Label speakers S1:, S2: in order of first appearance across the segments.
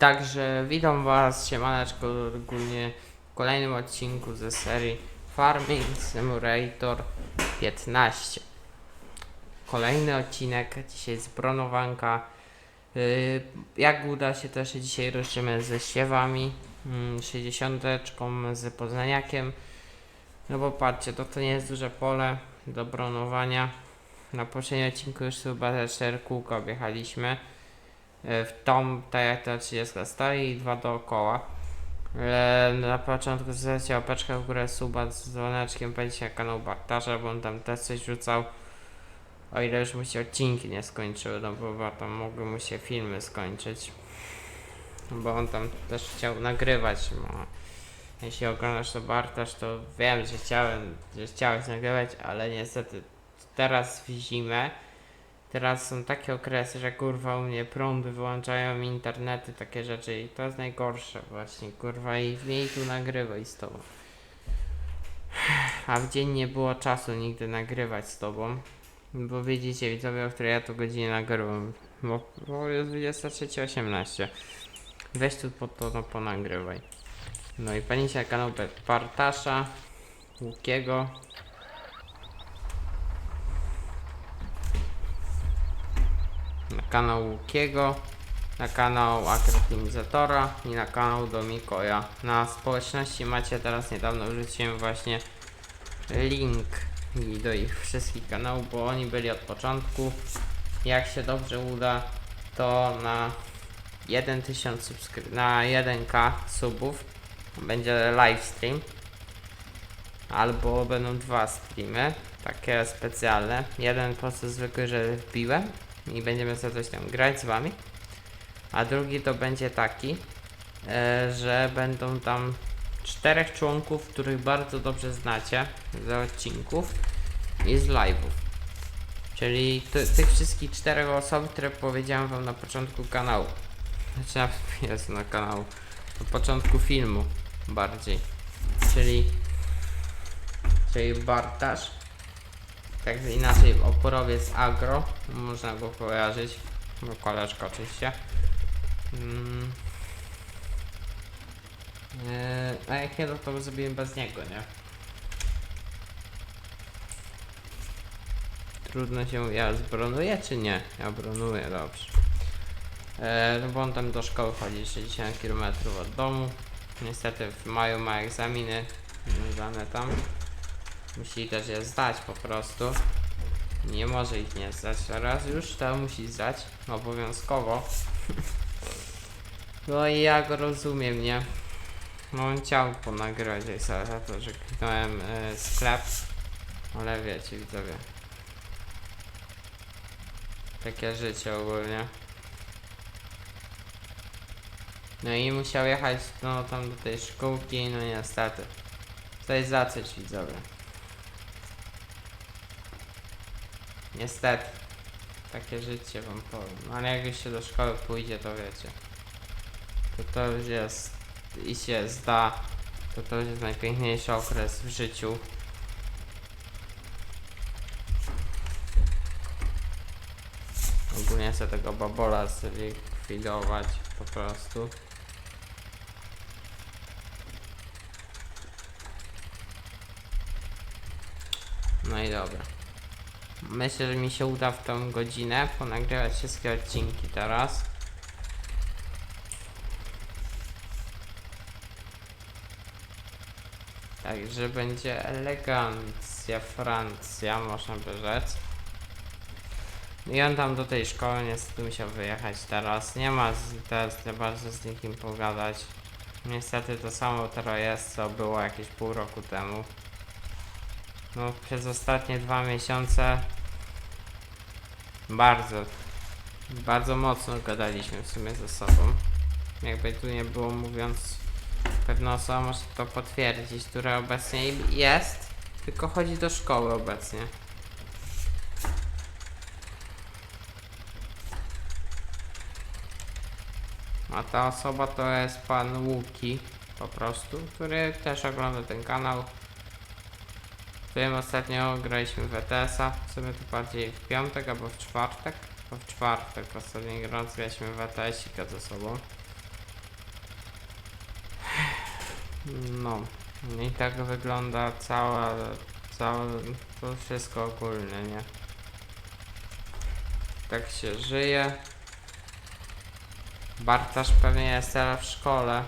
S1: Także witam Was, siemaneczko, ogólnie w kolejnym odcinku ze serii Farming Simulator 15. Kolejny odcinek, dzisiaj z Bronowanka. Yy, jak uda się też dzisiaj ruszymy ze siewami, mm, 60 z Poznaniakiem. No bo patrzcie, to, to nie jest duże pole do bronowania. Na poprzednim odcinku już chyba 4 kółka objechaliśmy. E, w tą, tak jak ta 30 stoi i dwa dookoła. E, Na początku zostawiacie łapeczkę w górę, suba z dzwoneczkiem, będzie na kanał Bartasza, bo on tam też coś rzucał. O ile już mu się odcinki nie skończyły, no bo tam mogły mu się filmy skończyć. Bo on tam też chciał nagrywać. No. Jeśli oglądasz to Bartasz, to wiem, że chciałem, że chciałeś nagrywać, ale niestety teraz w zimę Teraz są takie okresy, że kurwa u mnie prądy wyłączają internety, takie rzeczy i to jest najgorsze właśnie, kurwa i miej tu nagrywaj z tobą. A w dzień nie było czasu nigdy nagrywać z tobą, bo widzicie widzowie, o której ja tu godzinę nagrywam, bo, bo jest 23.18. Weź tu po to, no ponagrywaj. No i pani się kanał Bartasza, Łukiego, kanał Łukiego, na kanał Akrytymizatora i na kanał do Mikoja. Na społeczności macie teraz niedawno wrzuciłem właśnie link do ich wszystkich kanałów, bo oni byli od początku. Jak się dobrze uda, to na 1000 subskry- na 1k subów będzie live stream albo będą dwa streamy, takie specjalne. Jeden po prostu zwykły, że wbiłem i będziemy sobie coś tam grać z wami. A drugi to będzie taki, e, że będą tam czterech członków, których bardzo dobrze znacie z odcinków i z live'ów. Czyli ty, tych wszystkich czterech osób, które powiedziałem wam na początku kanału. Znaczy na, jest na kanału. Na początku filmu bardziej. Czyli czyli Bartasz tak inaczej oporowiec agro, można go kojarzyć, bo koleżka oczywiście. Mm. Eee, a jak nie, no to zrobimy bez niego, nie? Trudno się, ja zbronuję czy nie? Ja bronuję, dobrze. Eee, no bo on tam do szkoły chodzi 60 km od domu. Niestety w maju ma egzaminy związane tam. Musi też je zdać po prostu. Nie może ich nie zdać. Raz już to musi zdać obowiązkowo. No i ja go rozumiem, nie? No on chciał jak sobie za to, że kliknąłem e, sklep. Ale wiecie widzowie. Takie życie ogólnie. No i musiał jechać no tam do tej szkółki, no niestety. Coś zacyć widzowie. Niestety. Takie życie wam powiem. No, Ale jak już się do szkoły pójdzie, to wiecie. To to już jest... I się zda. To to już jest najpiękniejszy okres w życiu. Ogólnie chcę tego babola zlikwidować po prostu. No i dobra. Myślę, że mi się uda w tą godzinę ponagrywać wszystkie odcinki teraz. Także będzie elegancja Francja, można by rzec. I on tam do tej szkoły niestety musiał wyjechać teraz. Nie ma z, teraz za bardzo z nikim pogadać. Niestety to samo teraz jest, co było jakieś pół roku temu. No przez ostatnie dwa miesiące bardzo, bardzo mocno gadaliśmy w sumie ze sobą. Jakby tu nie było mówiąc, pewna osoba może to potwierdzić, która obecnie jest, tylko chodzi do szkoły obecnie. A ta osoba to jest pan Łuki, po prostu, który też ogląda ten kanał. Którym ostatnio graliśmy w ETS-a, w sumie to bardziej w piątek albo w czwartek. Bo w czwartek ostatnio grając graliśmy w ETS-ika ze sobą. No i tak wygląda cała, całe to wszystko ogólnie, nie? Tak się żyje. Bartasz pewnie jest teraz w szkole,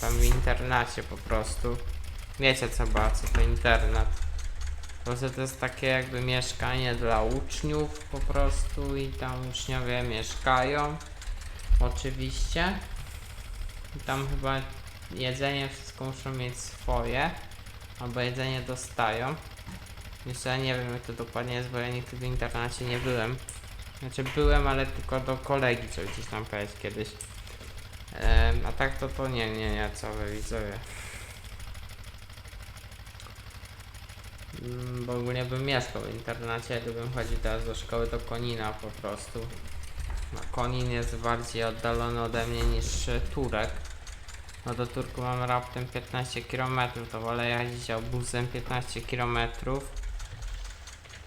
S1: tam w internacie po prostu. Wiecie co bardzo to internet. Po prostu to jest takie jakby mieszkanie dla uczniów po prostu i tam uczniowie mieszkają. Oczywiście. I tam chyba jedzenie wszystko muszą mieć swoje. Albo jedzenie dostają. Jeszcze ja nie wiem jak to dokładnie jest, bo ja nigdy w internacie nie byłem. Znaczy byłem, ale tylko do kolegi, co gdzieś tam powiedzieć kiedyś. Em, a tak to to nie, nie, nie, co wy widzowie. Bo ogólnie bym mieszkał w internacie, gdybym chodził teraz do szkoły do Konina po prostu. No, Konin jest bardziej oddalony ode mnie niż Turek. No do Turku mam raptem 15 km, to wolę jeździć autobusem 15 km.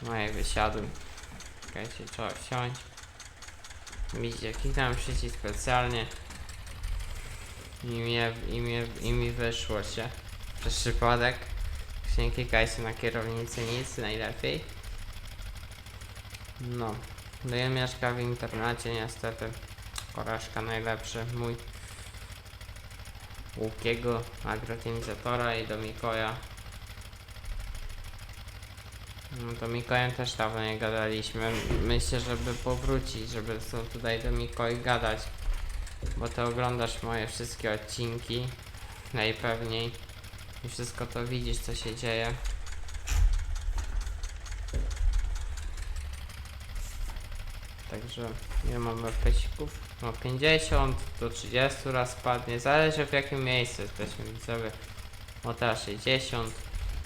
S1: No i wysiadłem. Czekajcie, trzeba wsiąść. Widzicie, kliknąłem przycisk specjalnie. I mnie, i mnie, i mi wyszło się. Przez przypadek. Nie klikajcie na kierownicy nic, najlepiej. No. No ja mieszkam w internacie niestety. Korażka najlepszy, mój. Łukiego, agrotimizatora i do Mikoja. No to Mikojem też dawno nie gadaliśmy. Myślę, żeby powrócić, żeby tutaj do Mikoi gadać. Bo ty oglądasz moje wszystkie odcinki. Najpewniej. I wszystko to widzisz, co się dzieje. Także nie mam FPS-ików. No 50 do 30 raz spadnie. Zależy w jakim miejscu jesteśmy widzowie. O teraz 60.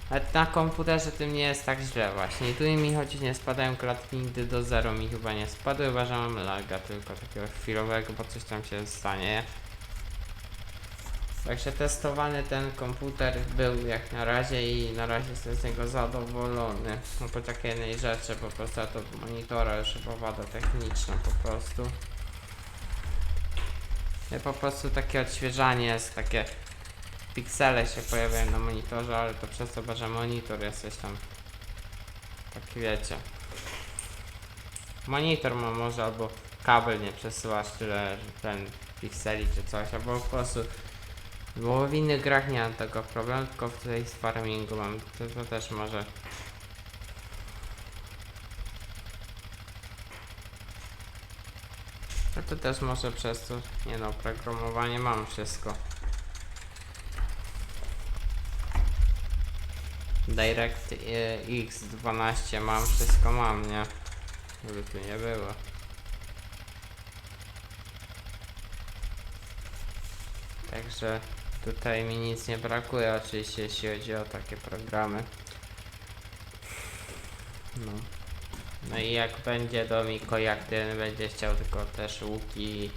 S1: Ale na komputerze tym nie jest tak źle właśnie. Tu mi choć nie spadają klatki nigdy do zero mi chyba nie spadły, chyba że laga tylko takiego chwilowego, bo coś tam się stanie. Także testowany ten komputer był jak na razie i na razie jestem z niego zadowolony. No po takiej jednej rzeczy, po prostu to monitora już chyba wada techniczna po prostu. Po prostu takie odświeżanie jest, takie piksele się pojawiają na monitorze, ale to przez to, że monitor jest tam taki wiecie. Monitor ma może albo kabel nie przesyłasz tyle ten pikseli czy coś, albo po prostu bo w innych grach nie mam tego problemu, tylko w tej z farmingu mam. To, to też może. No to też może przez to, nie no, programowanie mam wszystko. Direct e, X12 mam, wszystko mam, nie? Żeby tu nie było. Tutaj mi nic nie brakuje, oczywiście jeśli chodzi o takie programy. No. No i jak będzie do Miko, jak ten będzie chciał tylko też łuki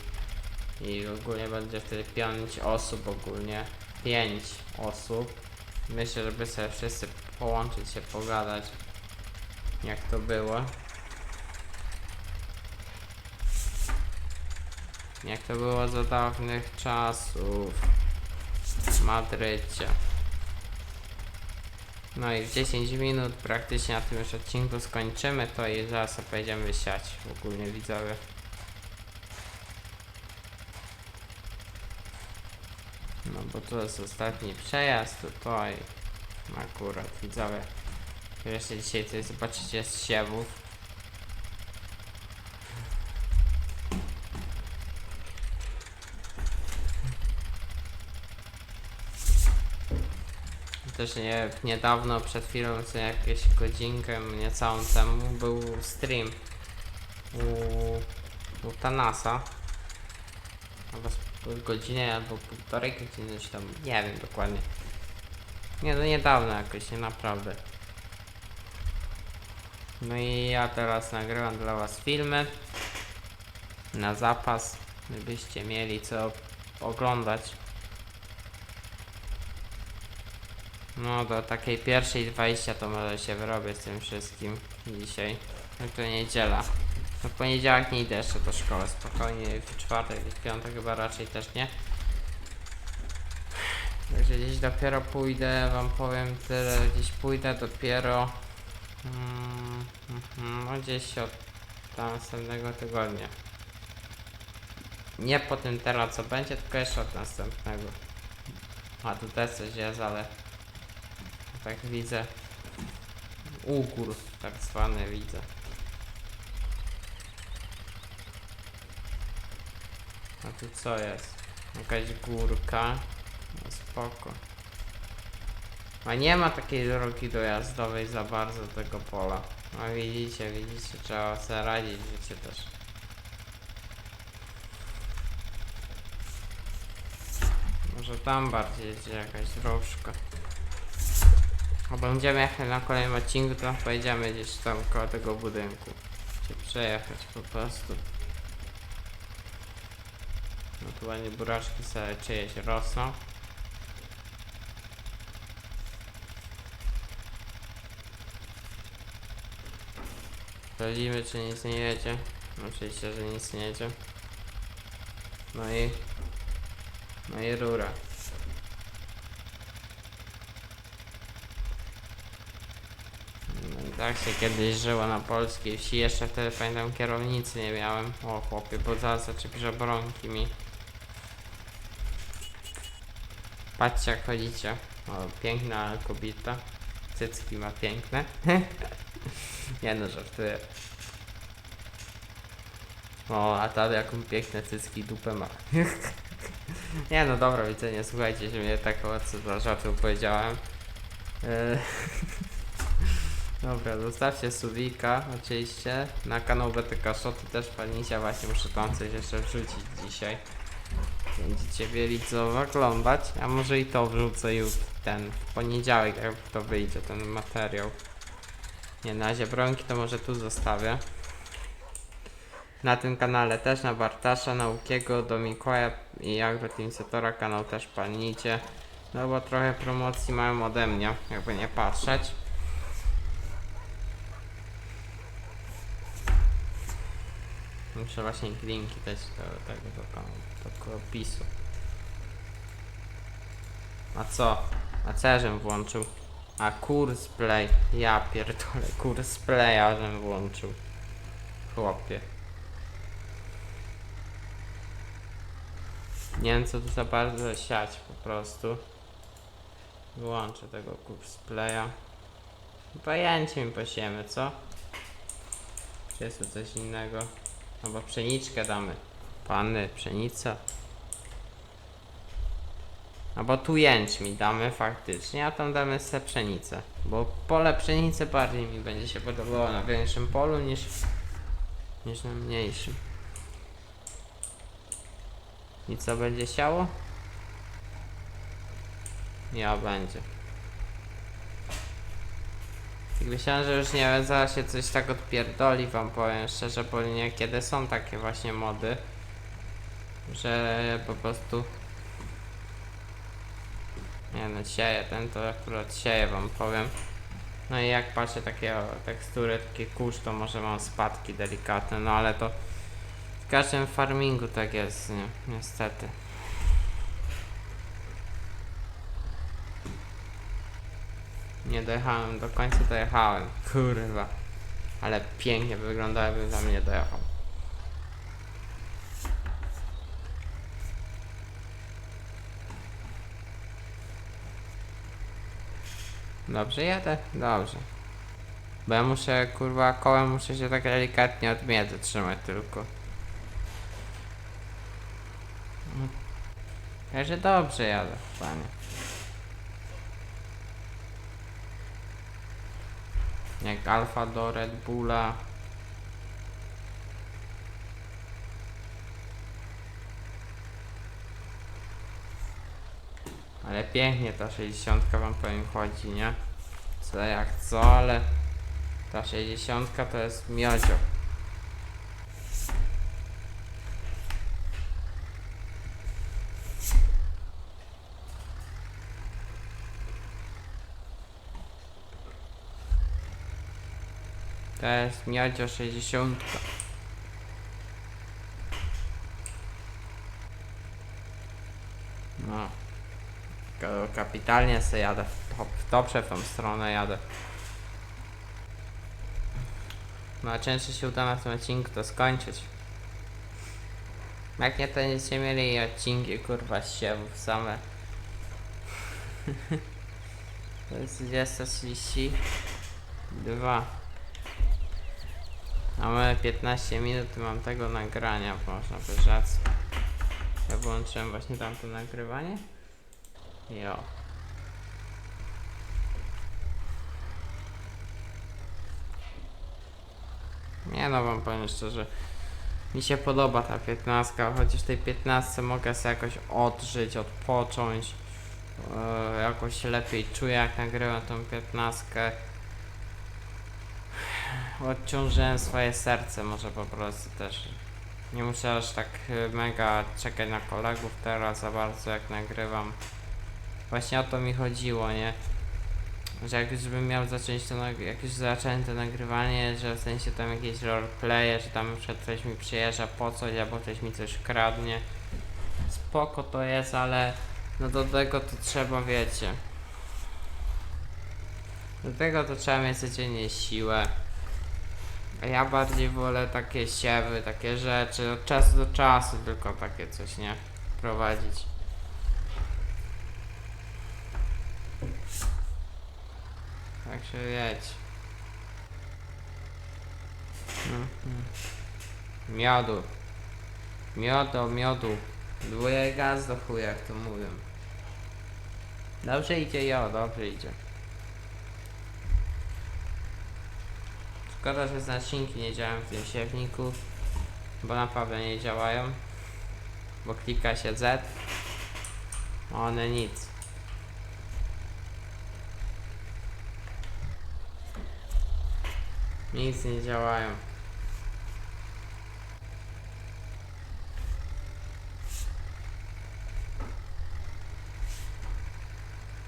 S1: i ogólnie będzie wtedy 5 osób ogólnie. 5 osób. Myślę, żeby sobie wszyscy połączyć się, pogadać jak to było. Jak to było za dawnych czasów w Madrycie. No i w 10 minut praktycznie na tym już odcinku skończymy to i zaraz pojedziemy siać ogólnie widzowie. No bo to jest ostatni przejazd tutaj. Akurat widzowie. Jeszcze dzisiaj coś zobaczycie z siewów. Też nie, niedawno, przed chwilą, co jakieś godzinkę, niecałą temu, był stream u, u Tanasa. Albo godzinę, albo półtorej godziny, czy tam, nie wiem dokładnie. Nie, to niedawno jakoś, nie naprawdę. No i ja teraz nagrywam dla was filmy na zapas, żebyście mieli co oglądać. No do takiej pierwszej 20 to może się wyrobię z tym wszystkim dzisiaj. No to niedziela. No w poniedziałek nie idę jeszcze do szkoły spokojnie, w czwartek i w piątek chyba raczej też nie. Także gdzieś dopiero pójdę, wam powiem tyle, gdzieś pójdę dopiero mm, mhm, no gdzieś od następnego tygodnia. Nie po tym teraz co będzie, tylko jeszcze od następnego. A tu też coś jest, ale tak widzę. Ugór tak zwany widzę. A tu co jest? Jakaś górka. No spoko. A nie ma takiej drogi dojazdowej za bardzo tego pola. No widzicie, widzicie, trzeba sobie radzić, wiecie też. Może tam bardziej jest jakaś dróżka. A będziemy jechać na kolejnym odcinku, to pojedziemy gdzieś tam koło tego budynku. Się przejechać po prostu. No tu ładnie buraczki sobie czyjeś rosną. Sprawdzimy czy nic nie jedzie. Oczywiście, że nic nie jedzie. No i... No i rura. No i tak się kiedyś żyło na polskiej wsi. Jeszcze wtedy pamiętam kierownicy nie miałem. O chłopie, bo zaraz zaczepisz obronki mi. Patrzcie jak chodzicie. O, piękna kobieta. Cycki ma piękne. nie no, żartuję. O, a ta jaką piękne cycki dupę ma. nie no, dobra, widzenie, słuchajcie, że mnie tak o co za żartu powiedziałem. E, Dobra, zostawcie subika oczywiście. Na kanał BTK Shoty też panicia, właśnie muszę tam coś jeszcze wrzucić dzisiaj. Będziecie wiedzieli co oglądać, a może i to wrzucę już ten w poniedziałek, jak to wyjdzie ten materiał. Nie, na razie bronki to może tu zostawię. Na tym kanale też na Bartasza, na Łukiego, do Mikołaja i Agroteamsetora kanał też panicie. No bo trochę promocji mają ode mnie, jakby nie patrzeć. Muszę właśnie linki dać do tego do, kanału, do opisu. A co? A co ja włączył? A kurs play. Ja pierdolę, kurs playa żem włączył. Chłopie. Nie wiem co tu za bardzo siać po prostu. Wyłączę tego kurs playa. Pojęcie mi posiemy, co? Czy jest tu coś innego? Albo pszeniczkę damy. Panny, pszenica. Albo tu jęczmi damy faktycznie, a tam damy se pszenicę. Bo pole pszenicy bardziej mi będzie się podobało na większym polu niż, niż na mniejszym. I co będzie siało? Ja będzie. Myślałem, że już nie zaraz się coś tak odpierdoli wam powiem szczerze, bo niekiedy są takie właśnie mody, że po prostu nie no, sieje ten to akurat sieje wam powiem. No i jak patrzę takie o, tekstury, takie kurz, to może mam spadki delikatne, no ale to w każdym farmingu tak jest, nie? Niestety. Nie dojechałem, do końca dojechałem. Kurwa. Ale pięknie wygląda, jakbym tam nie dojechał. Dobrze jadę? Dobrze. Bo ja muszę, kurwa, kołem muszę się tak delikatnie od miedzy trzymać tylko. Mm. Także dobrze jadę, panie. Jak Alfa do Red Bulla. Ale pięknie ta 60 wam powiem chodzi, nie? Co jak co, ale ta 60 to jest miodzio. To jest miodzio 60. No. Ka- Kapitalnie se jadę. w Dobrze w tą stronę jadę. No częściej się uda na tym odcinku to skończyć. Jak nie to będziecie mieli odcinki kurwa siewów same. to jest 20.32 Mamy 15 minut mam tego nagrania, można by. Ja włączyłem właśnie tamto nagrywanie. Jo. Nie no, wam powiem szczerze. Mi się podoba ta 15, chociaż tej 15 mogę sobie jakoś odżyć, odpocząć. E, jakoś lepiej czuję jak nagrywam tą 15. Odciążyłem swoje serce może po prostu też. Nie muszę aż tak e, mega czekać na kolegów teraz za bardzo jak nagrywam. Właśnie o to mi chodziło, nie? Że jak już bym miał zacząć to, jak już zacząłem to nagrywanie, że w sensie tam jakieś roleplaye, że tam przed ktoś mi przyjeżdża po coś, albo ktoś mi coś kradnie. Spoko to jest, ale no do tego to trzeba, wiecie. Do tego to trzeba mieć codziennie siłę. Ja bardziej wolę takie siewy, takie rzeczy, od czasu do czasu tylko takie coś, nie? Prowadzić. Także wiecie. Mhm. Miodu. Miodo, miodu. Dwóje gaz do chuja, jak to mówią. Dobrze idzie, jo, dobrze idzie. Szkoda, że znaczniki nie działają w tym siewniku, bo naprawdę nie działają. Bo klika się Z, a one nic. Nic nie działają.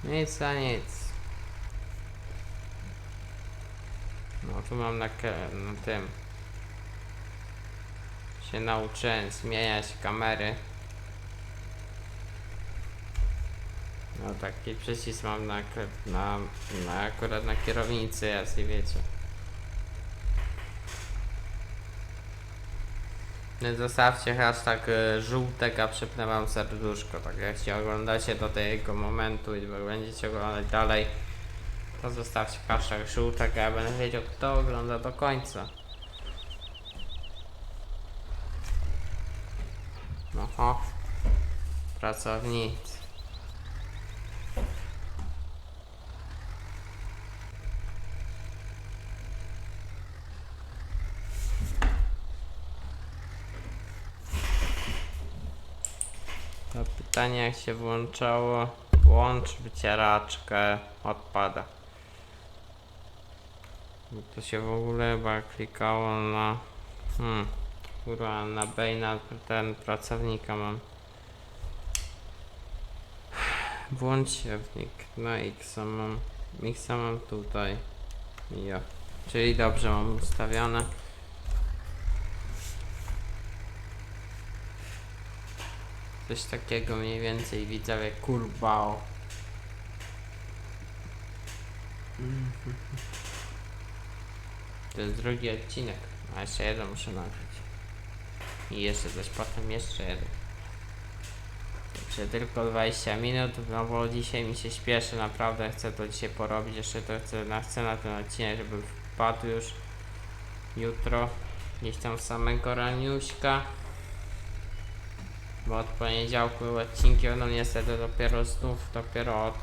S1: Nic a nic. No tu mam na, na tym. Się nauczyłem zmieniać kamery. No taki przycisk mam na, na, na akurat na kierownicy, jasne wiecie. Zostawcie hashtag y, żółtego, przypnę wam serduszko, tak jak się oglądacie do tego momentu i będziecie oglądać dalej, to zostawcie hashtag żółtego, ja będę wiedział kto ogląda do końca. Oho, pracownicy. To pytanie jak się włączało. Włącz wycieraczkę, odpada. To się w ogóle chyba klikało na... Hmm, kurwa, na Baina ten pracownika mam. Włącz siewnik, na X mam, X mam tutaj. Ja. Czyli dobrze mam ustawione. Coś takiego mniej więcej widzowie kurwa o. To jest drugi odcinek, a jeszcze jeden muszę nagrać. I jeszcze coś potem jeszcze jeden. Także tylko 20 minut, no bo dzisiaj mi się śpieszy, naprawdę chcę to dzisiaj porobić, jeszcze to chcę na, chcę na ten odcinek, żeby wpadł już jutro, gdzieś tam samego raniuśka. Bo od poniedziałku odcinki będą niestety dopiero znów, dopiero od,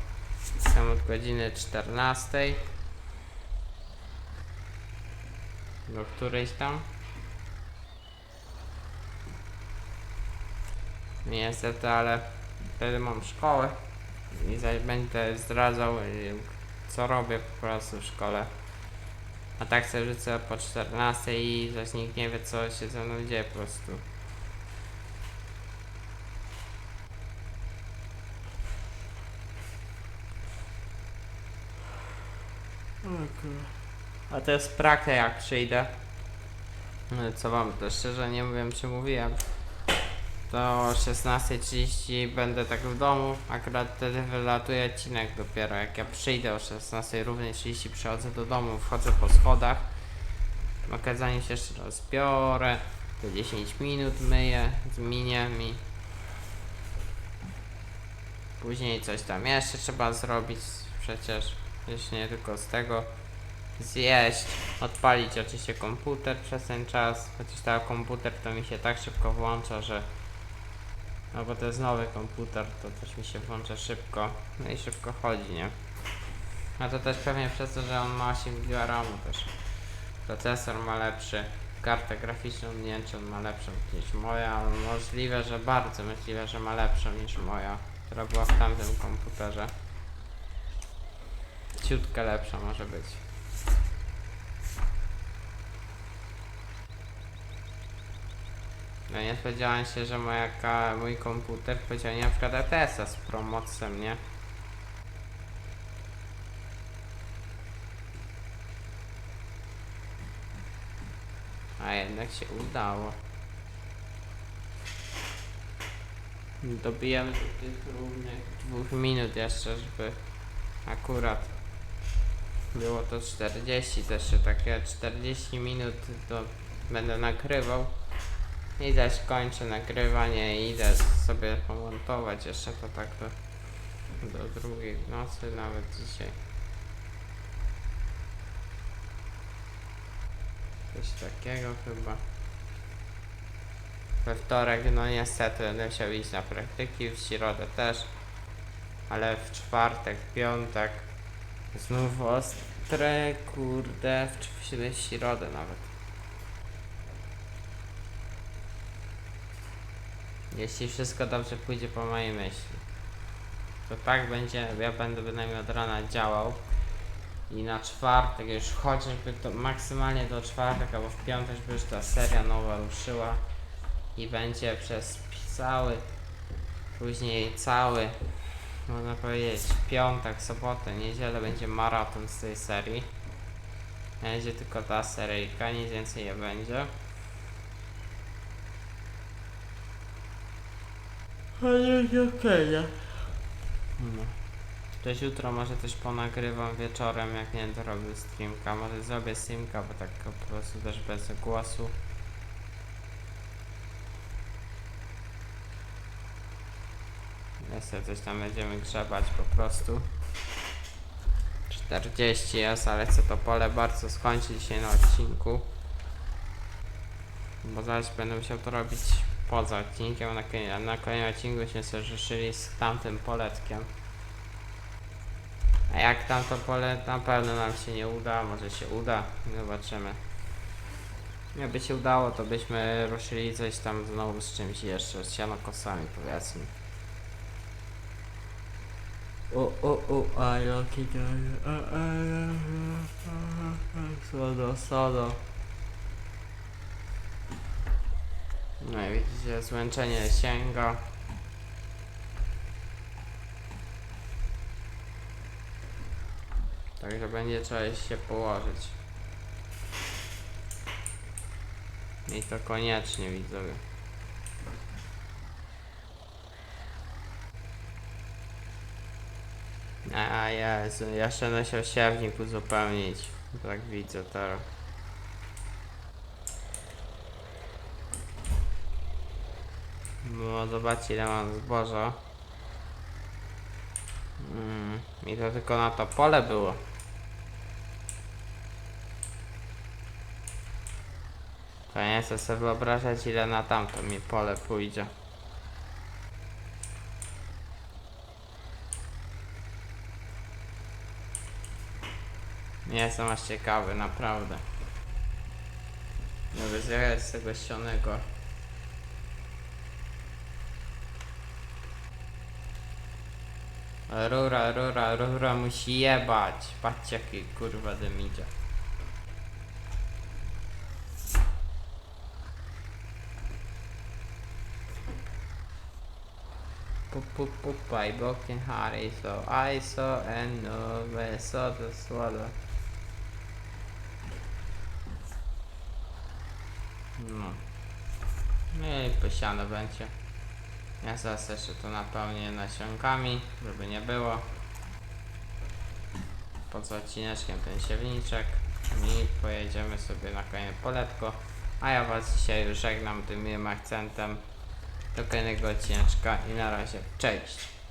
S1: od godziny 14. Do którejś tam. Niestety, ale wtedy mam szkołę i będę zdradzał y, co robię po prostu w szkole. A tak sobie rzucę po 14 i zaś nikt nie wie co się ze mną dzieje po prostu. A to jest praktyka jak przyjdę. No, Co wam to szczerze nie wiem czy mówiłem. do 16.30 będę tak w domu. Akurat wtedy wylatuje odcinek dopiero. Jak ja przyjdę o 16 równej 30 przychodzę do domu, wchodzę po schodach. Ok, zanim się jeszcze rozbiorę, to 10 minut myję, zmienię mi. Później coś tam jeszcze trzeba zrobić przecież. Jeśli nie tylko z tego zjeść, odpalić oczywiście komputer przez ten czas, chociaż ten komputer to mi się tak szybko włącza, że no bo to jest nowy komputer, to też mi się włącza szybko, no i szybko chodzi, nie? A to też pewnie przez to, że on ma 8 GB RAMu też. Procesor ma lepszy, kartę graficzną nie wiem czy on ma lepszą niż moja, ale możliwe, że bardzo możliwe, że ma lepszą niż moja, która była w tamtym komputerze. Ciutkę lepsza może być. No nie spodziewałem się, że moja mój komputer pociągnie na przykład ETS-a z promocem, nie? A jednak się udało. Dobijamy do tych równych dwóch minut jeszcze, żeby akurat było to 40 też się takie 40 minut to będę nagrywał. I też nagrywanie i idę sobie pomontować jeszcze to tak do, do drugiej nocy nawet dzisiaj. Coś takiego chyba. We wtorek no niestety będę musiał iść na praktyki, w środę też. Ale w czwartek, piątek znów ostre, kurde, w, w środę nawet. Jeśli wszystko dobrze pójdzie po mojej myśli. To tak będzie, ja będę bynajmniej od rana działał. I na czwartek już chociażby to maksymalnie do czwartek albo w piątek, żeby już ta seria nowa ruszyła. I będzie przez cały, później cały, można powiedzieć, piątek, sobotę, niedzielę będzie maraton z tej serii. Będzie tylko ta seryjka, nic więcej nie będzie. Ale nie? No. Też jutro może też ponagrywam wieczorem, jak nie będę robił streamka. Może zrobię streamka, bo tak po prostu też bez głosu. Jeszcze coś tam będziemy grzebać po prostu. 40 jest, ale chcę to pole bardzo skończyć dzisiaj na odcinku. Bo zaraz będę musiał to robić poza odcinkiem, a na, a na kolejnym odcinku się sobie ruszyli z tamtym poletkiem. A jak tamto pole na pewno nam się nie uda, może się uda, zobaczymy. Jakby się udało, to byśmy ruszyli coś tam znowu z czymś jeszcze, z sianokosami powiedzmy. O, o, o, like it, Sodo, sodo. No i widzicie, zmęczenie sięga. Także będzie trzeba się położyć. I to koniecznie widzowie. A Jezu, jeszcze na się siewnik uzupełnić. Tak widzę teraz. No zobaczcie ile mam zboża. Mm, I to tylko na to pole było. To nie chcę sobie wyobrażać ile na tamto mi pole pójdzie. Nie jestem aż ciekawy, naprawdę. Żeby zjechać z tego sionego. Rura, rura, rura musi jebać. Patrzcie jaki kurwa dym idzie. Pup, pup, pup, I broken heart, I saw, I saw, and no, saw the swallow. No. No i posiano będzie. Ja zaraz jeszcze to napełnię nasionkami, żeby nie było. Poza odcineczkiem ten siewniczek i pojedziemy sobie na kolejne poletko. A ja was dzisiaj już żegnam tym miłym akcentem do kolejnego odcineczka i na razie, cześć!